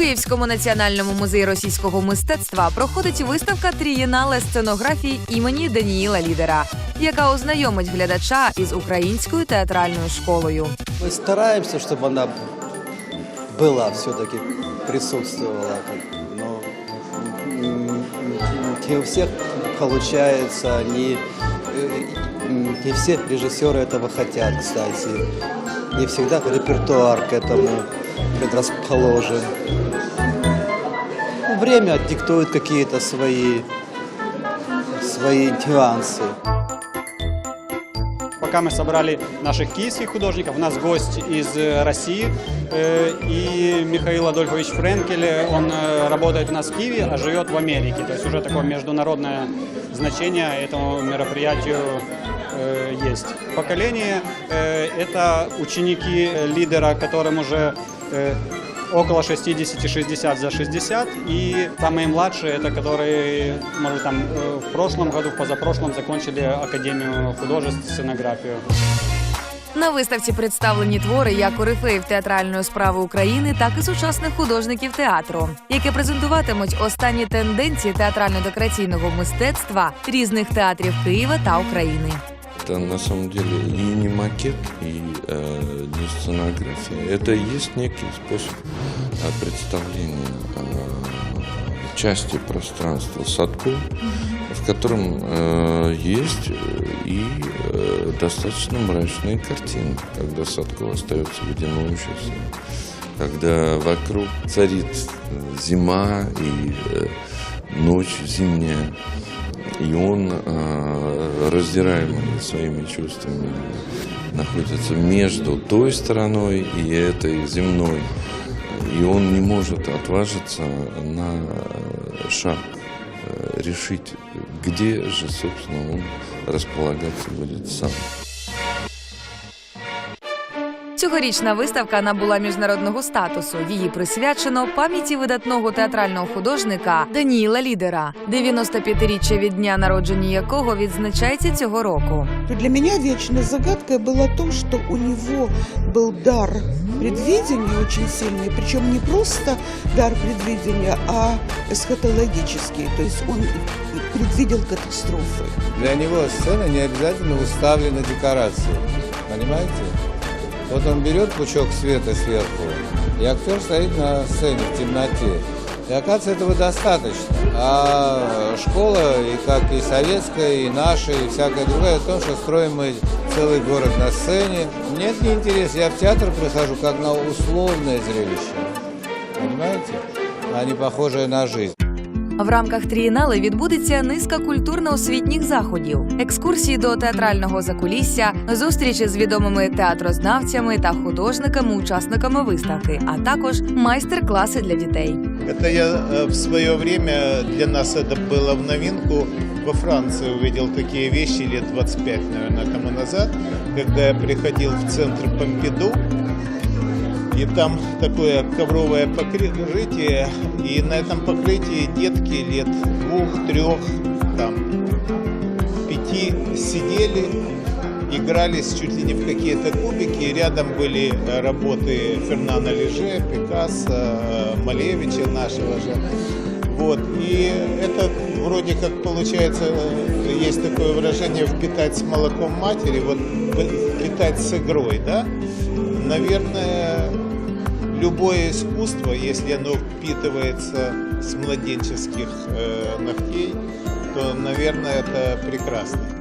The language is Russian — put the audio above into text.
Київському національному музеї російського мистецтва проходить виставка трієнале сценографій імені Даніїла Лідера, яка ознайомить глядача із українською театральною школою. Мы стараемся, чтобы она была, все-таки присутствовала. Но м, не у всех получается, не, э, не все режиссеры этого хотят, кстати. Не всегда репертуар к этому предрасположен. Время диктует какие-то свои, свои нюансы. Пока мы собрали наших киевских художников, у нас гость из э, России, э, и Михаил Адольфович Френкель, он э, работает у нас в Киеве, а живет в Америке. То есть уже такое международное значение этому мероприятию есть. Поколение э, – это ученики э, лидера, которым уже э, около 60-60 за 60, и самые младшие, это которые, может, там э, в прошлом году, в позапрошлом закончили Академию художеств, сценографию. На виставці представлені твори як корифеїв театральної справи України, так і сучасних художників театру, які презентуватимуть останні тенденції театрально-декораційного мистецтва різних театрів Києва та України. Это на самом деле и не макет, и э, не сценография. Это есть некий способ э, представления э, части пространства садку, в котором э, есть э, и э, достаточно мрачные картины, когда Садко остается в одиночестве, когда вокруг царит э, зима и э, ночь зимняя. И он, э, раздираемый своими чувствами, находится между той стороной и этой земной. И он не может отважиться на э, шаг, э, решить, где же, собственно, он располагаться будет сам. Цьогорічна виставка набула міжнародного статусу. Її присвячено пам'яті видатного театрального художника Даніїла Лідера, 95-річчя від дня народження якого відзначається цього року. то для меня вечной загадкой было то, что у него был дар предвидения очень сильный, причем не просто дар предвидения, а эсхатологический, то есть он предвидел катастрофы. Для него сцена не обязательно уставлена декорацией. Понимаете? Вот он берет пучок света сверху, и актер стоит на сцене в темноте. И оказывается, этого достаточно. А школа, и как и советская, и наша, и всякая другая, в том, что строим мы целый город на сцене. Нет, не интерес. Я в театр прихожу как на условное зрелище. Понимаете? А не похожее на жизнь. В рамках трієнали відбудеться низка культурно-освітніх заходів, екскурсії до театрального закулісся, зустрічі з відомими театрознавцями та художниками-учасниками виставки, а також майстер-класи для дітей. Это я э, в свое время, для нас это было в новинку, во Франции увидел такие вещи лет 25, наверное, тому назад, когда я приходил в центр Помпиду, и там такое ковровое покрытие, и на этом покрытии детки лет двух, трех, там, пяти сидели, игрались чуть ли не в какие-то кубики. Рядом были э, работы Фернана Леже, Пикассо, э, Малевича нашего же. Вот. И это вроде как получается, э, есть такое выражение «впитать с молоком матери», вот впитать с игрой, да? Наверное, любое искусство, если оно впитывается с младенческих э, ногтей, то, наверное, это прекрасно.